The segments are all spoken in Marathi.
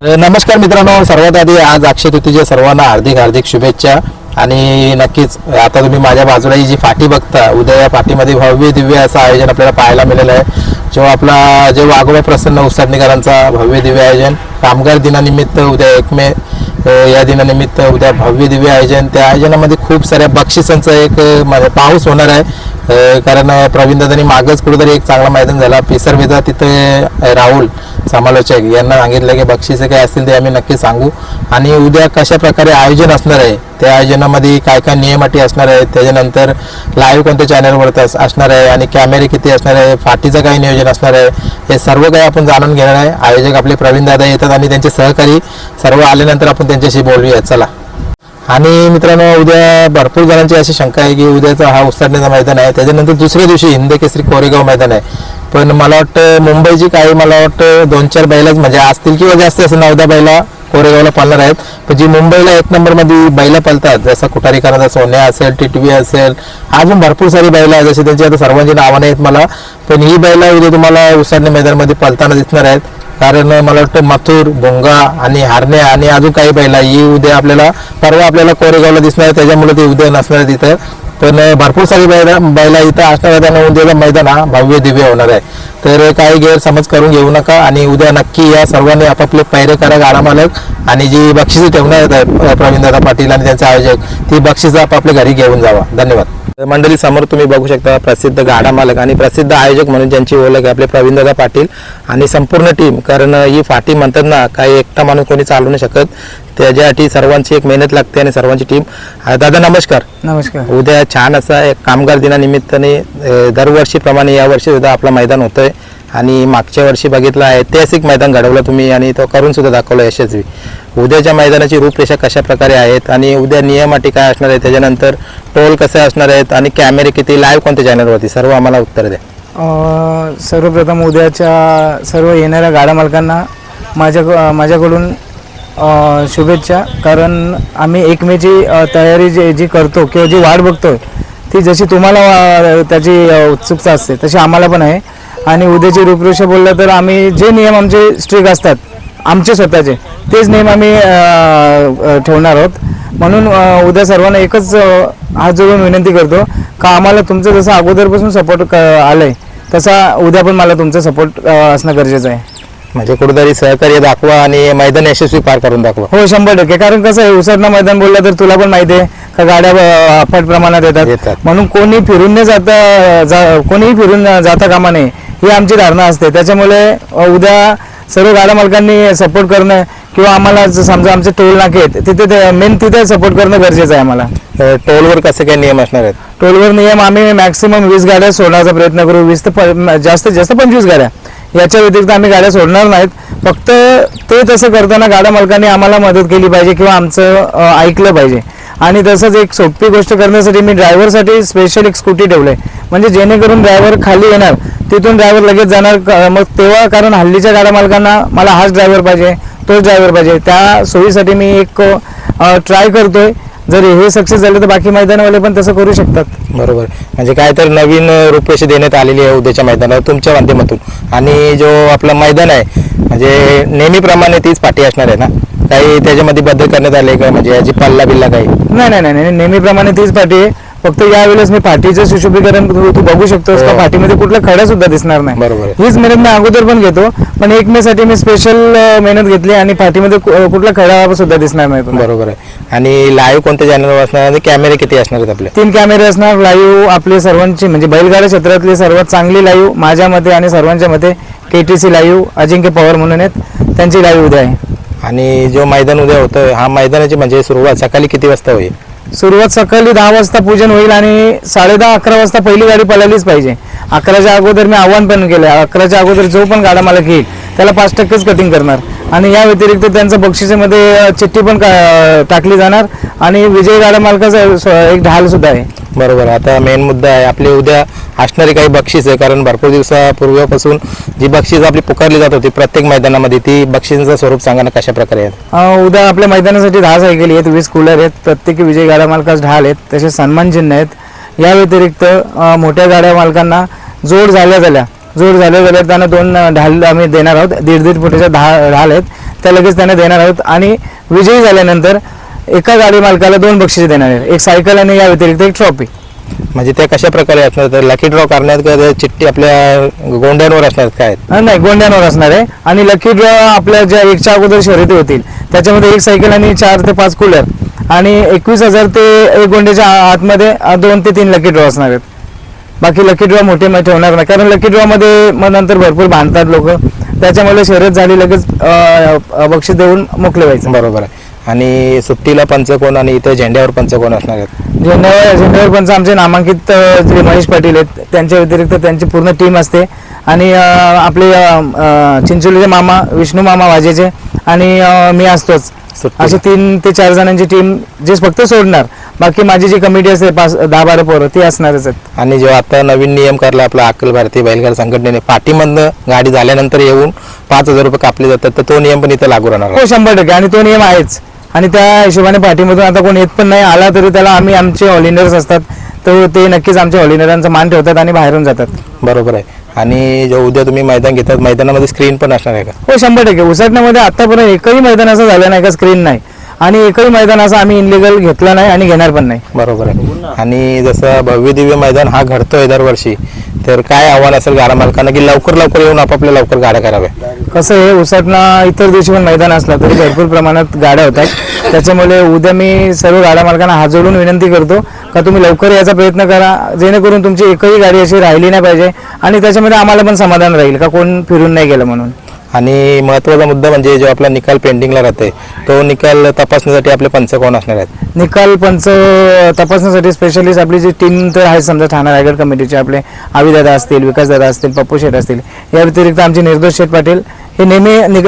नमस्कार मित्रांनो. सर्वात आधी आज अक्षय तृतीच्या सर्वांना हार्दिक हार्दिक शुभेच्छा. आणि नक्कीच आता तुम्ही माझ्या बाजूला ही जी फाटी बघता उद्या या फाटीमध्ये भव्य दिव्य असं आयोजन आपल्याला पाहायला मिळेलं आहे. जो आपला जे वाघोबा प्रसन्न उसाटणीकरांचा भव्य दिव्य आयोजन कामगार दिनानिमित्त उद्या एक मे या दिनानिमित्त उद्या भव्य दिव्य आयोजन. त्या आयोजनामध्ये खूप साऱ्या बक्षिसांचा एक म्हणजे पाऊस होणार आहे. कारण प्रवीणदादांनी प्रवीण दादांनी मागच कुठेतरी एक चांगला मैदान झाला. पिसरवेदा तिथे राहुल समालोचक यांना सांगितलं की बक्षिसं काय असतील ते आम्ही नक्की सांगू. आणि उद्या कशा प्रकारे आयोजन असणार आहे त्या आयोजनामध्ये काय काय नियम अटी असणार आहे त्याच्यानंतर लाईव्ह कोणत्या चॅनलवर असणार आहे आणि कॅमेरे किती असणार आहे फाटीचं काय नियोजन असणार आहे हे सर्व काही आपण जाणून घेणार आहे. आयोजक आपले प्रवीण दादा येतात आणि त्यांचे सहकारी सर्व आल्यानंतर आपण त्यांच्याशी बोलूया. चला. आणि मित्रांनो उद्या भरपूर जणांची अशी शंका आहे की उद्याचा हा उस्ताडण्याचा मैदान आहे. त्याच्यानंतर दुसऱ्या दिवशी हिंद केसरी कोरेगाव मैदान आहे. पण मला वाटतं मुंबईची काही मला वाटतं दोन चार बैलाच म्हणजे असतील किंवा जास्त असं नवदा बैला कोरेगावला पालणार आहेत. पण जी मुंबईला एक नंबरमध्ये बैला पालतात जसं कुठारीकरांचा सोन्या असेल टिटवी असेल अजून भरपूर सारी बैला आहेत. जशी त्यांची आता सर्वांची नावं आहेत मला. पण ही बैला उद्या तुम्हाला उसाडणे मैदानमध्ये पालताना दिसणार आहेत. कारण मला वाटतं मथुर भोंगा आणि हारण्या आणि अजून काही पहिला ही उद्या आपल्याला परवा आपल्याला कोरेगावला दिसणार त्याच्यामुळे ते उद्या नसणार तिथं. पण भरपूर सारी बैला बैला इथं असणार मैदान आणि उद्याचा मैदान हा भव्य दिव्य होणार आहे. तर काही गैरसमज करून घेऊ नका आणि उद्या नक्की या सर्वांनी आपापले पैरे करा गाडा मालक आणि जी बक्षिसे ठेवणार आहेत प्रवीणदादा पाटील आणि त्यांचे आयोजक ती बक्षिसं आपापल्या घरी घेऊन जावा. धन्यवाद. मंडळी समोर तुम्ही बघू शकता प्रसिद्ध गाडा मालक आणि प्रसिद्ध आयोजक म्हणून ज्यांची ओळख आहे आपले प्रवीणदादा पाटील आणि संपूर्ण टीम कारण ही फाटी म्हणतात ना काही एकटा माणूस कोणी चालू नाही शकत. त्याच्यासाठी सर्वांची एक मेहनत लागते आणि सर्वांची टीम दादा नमस्कार. नमस्कार. उद्या छान असा एक कामगार दिनानिमित्ताने अ, दरवर्षीप्रमाणे यावर्षी सुद्धा आपलं मैदान होतंय. आणि मागच्या वर्षी बघितलं ऐतिहासिक मैदान घडवलं तुम्ही आणि तो करून सुद्धा दाखवलं यशस्वी. उद्याच्या मैदानाची रूपरेषा कशा प्रकारे आहेत आणि उद्या नियम अटी काय असणार आहेत? त्याच्यानंतर टोल कसे असणार आहेत? आणि कॅमेरे किती? लाईव्ह कोणत्या चॅनलवरती सर्व आम्हाला उत्तर द्या. अं, सर्वप्रथम उद्याच्या सर्व येणाऱ्या गाड्या मालकांना माझ्या माझ्याकडून शुभेच्छा. कारण आम्ही एक मेची तयारी जी जी करतो किंवा जी वाट बघतोय ती जशी तुम्हाला त्याची उत्सुकता असते तशी आम्हाला पण आहे. आणि उद्याची रूपरेषा बोललं तर आम्ही जे नियम आमचे स्ट्रिक असतात आमचे स्वतःचे तेच नियम आम्ही ठेवणार आहोत. म्हणून उद्या सर्वांना एकच हात जोडून विनंती करतो का आम्हाला तुमचं जसं अगोदरपासून सपोर्ट आलंय तसा उद्या पण मला तुमचा सपोर्ट असणं गरजेचं आहे. म्हणजे कुठेतरी सहकार्य दाखवा आणि मैदान यशस्वी पार करून दाखवा. हो शंभर टक्के. कारण कसं आहे उसरणं मैदान बोललं तर तुला पण माहिती आहे का गाड्या अफाट प्रमाणात येतात. येतात. म्हणून कोणी फिरून न जाता जा कोणीही फिरून जाता कामा नये ही आमची धारणा असते. त्याच्यामुळे अं, उद्या सर्व गाड्या मालकांनी सपोर्ट करणं किंवा आम्हाला जर समजा आमचे टोल नाके आहेत तिथे मेन तिथे सपोर्ट करणं गरजेचं आहे आम्हाला. अ, टोलवर कसे काय नियम असणार आहेत? टोलवर नियम आम्ही मॅक्सिमम वीस गाड्या सोडण्याचा प्रयत्न करू. वीस ते प- जास्तीत जास्त पंचवीस गाड्या. याच्या व्यतिरिक्त आम्ही गाड्या सोडणार नाहीत. फक्त ते तसं करताना गाड्या मालकांनी आम्हाला मदत केली पाहिजे किंवा आमचं ऐकलं पाहिजे. आणि तसंच एक सोपी गोष्ट करण्यासाठी मी ड्रायव्हरसाठी स्पेशल एक स्कूटी ठेवलंय. म्हणजे जेणेकरून ड्रायव्हर खाली येणार तिथून ड्रायव्हर लगेच जाणार मग तेव्हा कारण हल्लीच्या गाड्या मालकांना मला हाच ड्रायव्हर पाहिजे तोच ड्रायव्हर पाहिजे. त्या सोयीसाठी मी एक ट्राय करतोय. जर हे सक्सेस झालं तर बाकी मैदानवाले पण तसं करू शकतात. बरोबर. म्हणजे काय तर नवीन रूपरेषा देण्यात आलेली आहे उद्याच्या मैदानावर तुमच्या माध्यमातून. आणि जो आपलं मैदान आहे म्हणजे नेहमीप्रमाणे तीच पाठी असणार आहे ना? काही त्याच्यामध्ये बदल करण्यात आले का? म्हणजे याची पल्ला बिल्ला काही नाही नाही नाही नाही, नेहमीप्रमाणे तीच पाठी आहे. फक्त यावेळेस मी पाठीचं सुशोभीकरण तू बघू शकतोस का? हो. पाठीमध्ये कुठला खडा सुद्धा दिसणार नाही. बरोबर. हीच मेहनत मी अगोदर पण घेतो पण एक मे साठी मी स्पेशल मेहनत घेतली आणि पाठीमध्ये कुठला खडा सुद्धा दिसणार नाही. बरोबर आहे. आणि लाईव्ह कोणत्या चॅनलवर असणार? आणि कॅमेरे किती असणार आहेत आपले? तीन कॅमेरे असणार लाईव्ह आपले सर्वांची म्हणजे बैलगाडा क्षेत्रातली सर्वात चांगली लाईव्ह माझ्या मते आणि सर्वांच्या मते K T C live Ajinkya Pawar म्हणून आहेत. त्यांची लाईव्ह उद्या आहे. आणि जो मैदान उद्या होतं हा मैदानाची म्हणजे सुरुवात सकाळी किती वाजता होईल? सुरुवात सकाळी दहा वाजता पूजन होईल आणि साडे दहा अकरा वाजता पहिली गाडी पळालीच पाहिजे. अकराच्या अगोदर मी आव्हान पण केलं. अकराच्या अगोदर जो पण गाडा मला घेईल त्याला पाच टक्केच कटिंग करणार. आणि या व्यतिरिक्त त्यांचं बक्षिसेमध्ये चिठ्ठी पण का- टाकली जाणार. आणि विजय गाडा मालकाचा एक ढाल सुद्धा आहे. बरोबर. आता मेन मुद्दा आहे. आपले उद्या असणारी काही बक्षीस आहे. कारण भरपूर दिवसापूर्वीपासून जी बक्षीस आपली पुकारली जात होती प्रत्येक मैदानामध्ये ती बक्षिसाचं स्वरूप सांगा ना कशा प्रकारे आहे? अं, उद्या आपल्या मैदानासाठी दहा सायकली आहेत वीस कूलर आहेत. प्रत्येकी विजय गाड्या मालकास ढाल आहेत. तसे सन्मान चिन्ह आहेत. या व्यतिरिक्त मोठ्या गाड्या मालकांना जोड झाल्या झाल्या जोड झाले गेले त्यांना दोन ढाल आम्ही देणार आहोत. दीड दीड फुटाच्या दहा ढाल आहेत. त्या लगेच त्यांना देणार आहोत. आणि विजयी झाल्यानंतर एका गाडी मालकाला दोन बक्षिसे देणार आहेत. एक सायकल आणि या व्यतिरिक्त एक ट्रॉफी. म्हणजे ते कशा प्रकारे असणार? तर लकी ड्रॉ करण्यात का ते चिठ्ठी आपल्या गोंड्यांवर असणार काय? नाही गोंड्यांवर असणार आहे. आणि लकी ड्रॉ आपल्या ज्या एकच्या अगोदर शर्यती होतील त्याच्यामध्ये एक सायकल आणि चार ते पाच कूलर आणि एकवीस हजार ते एक गोंड्याच्या आतमध्ये अं, दोन ते तीन लकी ड्रॉ असणार आहेत. बाकी लकी ड्रॉ मोठे मग ठेवणार नाही. कारण लकी ड्रॉमध्ये मग नंतर भरपूर बांधतात लोक. त्याच्यामुळे शर्यत झाली लगेच बक्षीस देऊन मोकळे व्हायचं. बरोबर आहे. आणि सुट्टीला पंच कोण आणि इथे झेंड्यावर पंच कोण असणार आहेत. झेंड्यावर झेंड्यावर पंच आमचे नामांकित जे महेश पाटील आहेत त्यांच्या व्यतिरिक्त त्यांची पूर्ण टीम असते. आणि आपले चिंचोलीचे मामा विष्णू मामा वाजेचे आणि मी असतोच. अशी तीन ते चार जणांची टीम जे फक्त सोडणार बाकी माझी जी कमिटी असते पाच दहा बारा पोरं ती असणारच आहेत. आणि जेव्हा आता नवीन नियम करला आपला अखिल भारतीय बैलगाड संघटनेने पाठीमधनं गाडी झाल्यानंतर येऊन पाच हजार रुपये कापले जातात तर तो नियम पण इथे लागू राहणार. हो शंभर टक्के. आणि तो नियम आहेच. आणि त्या हिशोबाने पाठीमधून आता कोण येत पण नाही आला तरी त्याला आम्ही आमचे ऑलिंडर्स असतात. तर ते नक्कीच आमच्या ऑलिंडरांचा मान ठेवतात आणि बाहेरून जातात. बरोबर आहे. आणि जो उद्या तुम्ही मैदान घेतात मैदानामध्ये स्क्रीन पण असणार आहे का? हो शंभर टक्के. उसाटण्यामध्ये आतापर्यंत एकही मैदान असं झालं नाही का? स्क्रीन नाही. आणि एकही मैदान असं आम्ही इनलिगल घेतलं नाही आणि घेणार पण नाही. बरोबर आहे. आणि जसं भव्य दिव्य मैदान हा घडतोय दरवर्षी तर काय आव्हान असेल गाडा मालकांना की लवकर लवकर येऊन आपापल्या लवकर गाड्या कराव्या? कसं आहे उसाटणा इतर दिवशी पण मैदान असलं तरी भरपूर प्रमाणात गाड्या होतात. त्याच्यामुळे उद्या मी सर्व गाड्या मालकांना हात जोडून विनंती करतो का तुम्ही लवकर याचा प्रयत्न करा जेणेकरून तुमची एकही गाडी अशी राहिली नाही पाहिजे आणि त्याच्यामध्ये आम्हाला पण समाधान राहील का कोण फिरून नाही गेलं म्हणून. आणि महत्त्वाचा मुद्दा म्हणजे जो आपला निकाल पेंडिंगला राहते तो निकाल तपासण्यासाठी आपले पंच कोण असणार आहेत? निकाल पंच तपासण्यासाठी स्पेशलिस्ट आपली जी टीम तर आहे समजा ठाणा रायगड कमिटीचे आपले आविदादा असतील विकासदादा असतील पप्पू शेठ असतील या व्यतिरिक्त आमचे निर्दोष शेठ पाटील हे नेहमी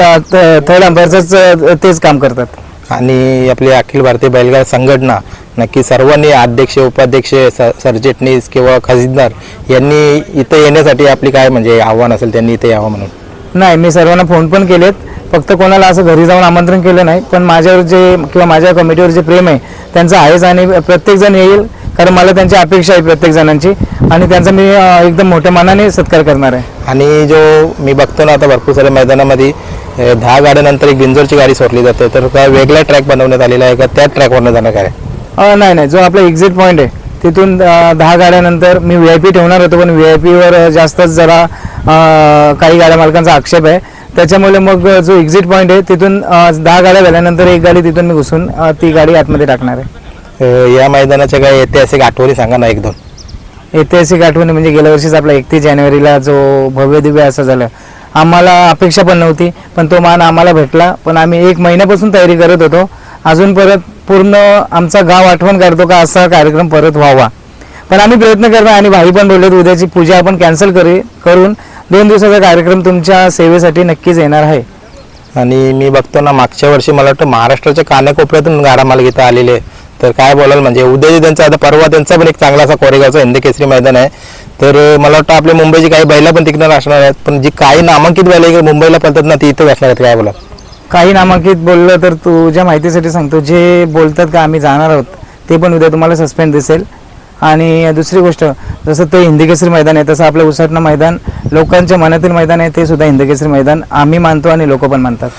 थर्ड अंपायरचंच तेच काम करतात. आणि आपली अखिल भारतीय बैलगाड संघटना नक्की सर्वांनी अध्यक्ष उपाध्यक्ष सरचिटणीस किंवा खजिनदार यांनी इथे येण्यासाठी आपली काय म्हणजे आव्हान असेल त्यांनी इथे यावं म्हणून? नाही मी सर्वांना फोन पण केलेत. फक्त कोणाला असं घरी जाऊन आमंत्रण केलं नाही. पण माझ्यावर जे किंवा माझ्या कमिटीवर जे प्रेम आहे त्यांचं आहेच आणि प्रत्येक जण येईल कारण मला त्यांची अपेक्षा आहे प्रत्येक जणांची. आणि त्यांचा मी एकदम मोठ्या मनाने सत्कार करणार आहे. आणि जो मी बघतो ना आता भरपूर साऱ्या मैदानामध्ये दहा गाड्यानंतर एक बिंजोरची गाडी सोडली जाते. तर वेगळा ट्रॅक बनवण्यात आलेला आहे का? त्या ट्रॅकवरनं जाणार काय नाही नाही जो आपला एक्झिट पॉईंट आहे तिथून दहा गाड्यानंतर मी व्ही आय पी ठेवणार होतो पण व्ही आय पीवर जास्तच जरा काही गाड्या मालकांचा आक्षेप आहे. त्याच्यामुळे मग जो एक्झिट पॉईंट आहे तिथून दहा गाड्या झाल्यानंतर एक गाडी तिथून मी घुसून ती गाडी आतमध्ये टाकणार आहे. या मैदानाच्या काय ऐतिहासिक आठवणी सांगा ना एक दोन ऐतिहासिक आठवणी म्हणजे गेल्या वर्षीच आपला एकतीस जानेवारीला जो भव्य दिव्य असं झालं. आम्हाला अपेक्षा पण नव्हती पण तो मान आम्हाला भेटला. पण आम्ही एक महिन्यापासून तयारी करत होतो. अजून परत पूर्ण आमचा गाव आठवण करतो का असा कार्यक्रम परत व्हावा. पण आम्ही प्रयत्न करतो आणि भाई पण बोलले उद्याची पूजा आपण कॅन्सल करू करून दोन दिवसाचा कार्यक्रम तुमच्या सेवेसाठी नक्कीच येणार आहे. आणि मी बघतो ना मागच्या वर्षी मला वाटतं महाराष्ट्राच्या कानाकोपऱ्यातून गाडा माल घेता आलेले तर काय बोलाल म्हणजे उद्या त्यांचा आता परवा त्यांचा पण एक चांगला असा कोरेगावचा हिंद केसरी मैदान आहे. तर मला वाटतं आपल्या मुंबईची काही बैला पण तिकडं असणार आहेत. पण जी काही नामांकित बैला मुंबईला पडतात ना ती इथं असणार आहेत. काय बोला काही नामांकित बोललं तर तुझ्या माहितीसाठी सांगतो. जे बोलतात का आम्ही जाणार आहोत ते पण उद्या तुम्हाला सस्पेंड दिसेल. आणि दुसरी गोष्ट जसं ते हिंदकेसरी मैदान आहे तसं आपलं उसाटणं मैदान लोकांच्या मनातील मैदान आहे ते सुद्धा हिंदकेसरी मैदान. आम्ही मानतो आणि लोक पण मानतात.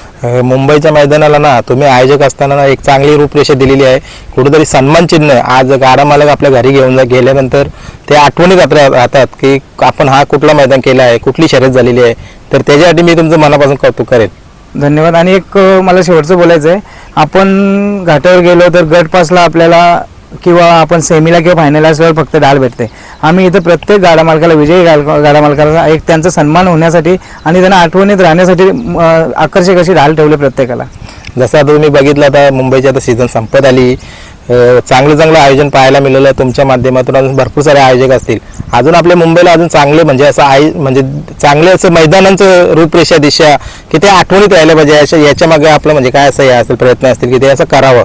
मुंबईच्या मैदानाला ना तुम्ही आयोजक असताना ना एक चांगली रूपरेषा दिलेली आहे. कुठेतरी सन्मान चिन्ह आहे. आज गाडा मालक आपल्या घरी घेऊन जा गेल्यानंतर ते आठवणीत आपल्या राहतात की आपण हा कुठला मैदान केला आहे कुठली शर्यत झालेली आहे. तर त्याच्यासाठी मी तुमचं मनापासून कौतुक करेन. धन्यवाद. आणि एक मला शेवटचं बोलायचं आहे आपण घाटावर गेलो तर गट पासला आपल्याला किंवा आपण सेमीला किंवा फायनल असल्यावर फक्त डाळ भेटते. आम्ही इथं प्रत्येक गाडा मालकाला विजयी गाड गाडा मालकाला एक त्यांचा सन्मान होण्यासाठी आणि त्यांना आठवणीत राहण्यासाठी आकर्षक अशी ढाल ठेवली प्रत्येकाला. जसं आता तुम्ही बघितलं आता मुंबईची आता सीझन संपत आली. चांगलं चांगलं आयोजन पाहायला मिळालं. तुमच्या माध्यमातून अजून भरपूर सारे आयोजक असतील. अजून आपल्या मुंबईला अजून चांगले म्हणजे असं आय म्हणजे चांगले असं मैदानांचं रूपरेषा दिशा की ते आठवणीत राहिलं पाहिजे म्हणजे अशा याच्या मागे आपलं म्हणजे काय असं हे असेल प्रयत्न असतील की ते असं करावं?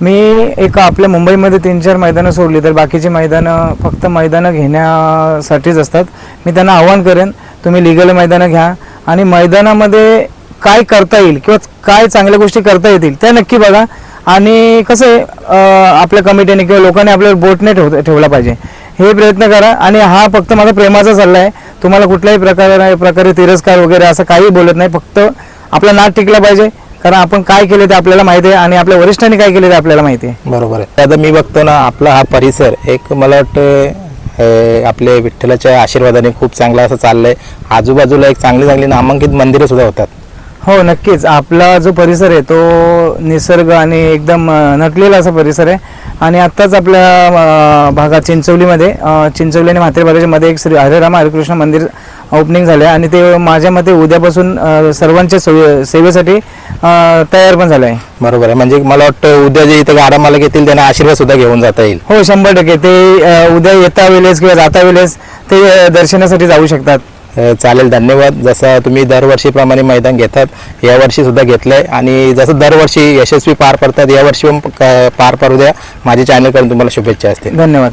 मी एक आपल्या मुंबईमध्ये तीन चार मैदानं सोडली तर बाकीची मैदानं फक्त मैदानं घेण्यासाठीच असतात. मी त्यांना आव्हान करेन तुम्ही लिगल मैदानं घ्या आणि मैदानामध्ये काय करता येईल किंवा काय चांगल्या गोष्टी करता येतील त्या नक्की बघा. आणि कसं आहे आपल्या कमिटीने किंवा लोकांनी आपल्याला बोटने ठेव ठेवला पाहिजे. हे प्रयत्न करा आणि हा फक्त माझा प्रेमाचा सल्ला आहे. तुम्हाला कुठल्याही प्रकारे प्रकारे तिरस्कार वगैरे असं काही बोलत नाही. फक्त आपला नाद टिकला पाहिजे. कारण आपण काय केले ते आपल्याला माहिती आहे आणि आपल्या वरिष्ठांनी काय केले ते आपल्याला माहिती आहे. बरोबर आहे. आता मी बघतो ना आपला हा परिसर एक मला वाटतं आपले विठ्ठलाच्या आशीर्वादाने खूप चांगला असं चाललंय. आजूबाजूला एक चांगली चांगली नामांकित मंदिरं सुद्धा होतात. हो नक्कीच. आपला जो परिसर आहे तो निसर्ग आणि एकदम नटलेला असा परिसर आहे. आणि आत्ताच आपल्या भागात चिंचवलीमध्ये चिंचवली आणि म्हात्रे मध्ये एक श्री हरे राम हरेकृष्ण मंदिर ओपनिंग झालं आहे आणि ते माझ्या मते उद्यापासून सर्वांच्या सोयी सेवेसाठी तयार पण झालं आहे बरोबर आहे. म्हणजे मला वाटतं उद्या जे इथं गाडा मालक येतील त्यांना आशीर्वाद सुद्धा घेऊन जाता येईल. हो शंभर टक्के. ते उद्या येता वेळेस किंवा जाता वेळेस ते दर्शनासाठी जाऊ शकतात. चालेल धन्यवाद. जसं तुम्ही दरवर्षीप्रमाणे मैदान घेतात यावर्षीसुद्धा घेतलं आहे आणि जसं दरवर्षी यशस्वी पार पडतात यावर्षी पण पार पडू द्या. माझ्या चॅनलकडून तुम्हाला शुभेच्छा असतील. धन्यवाद.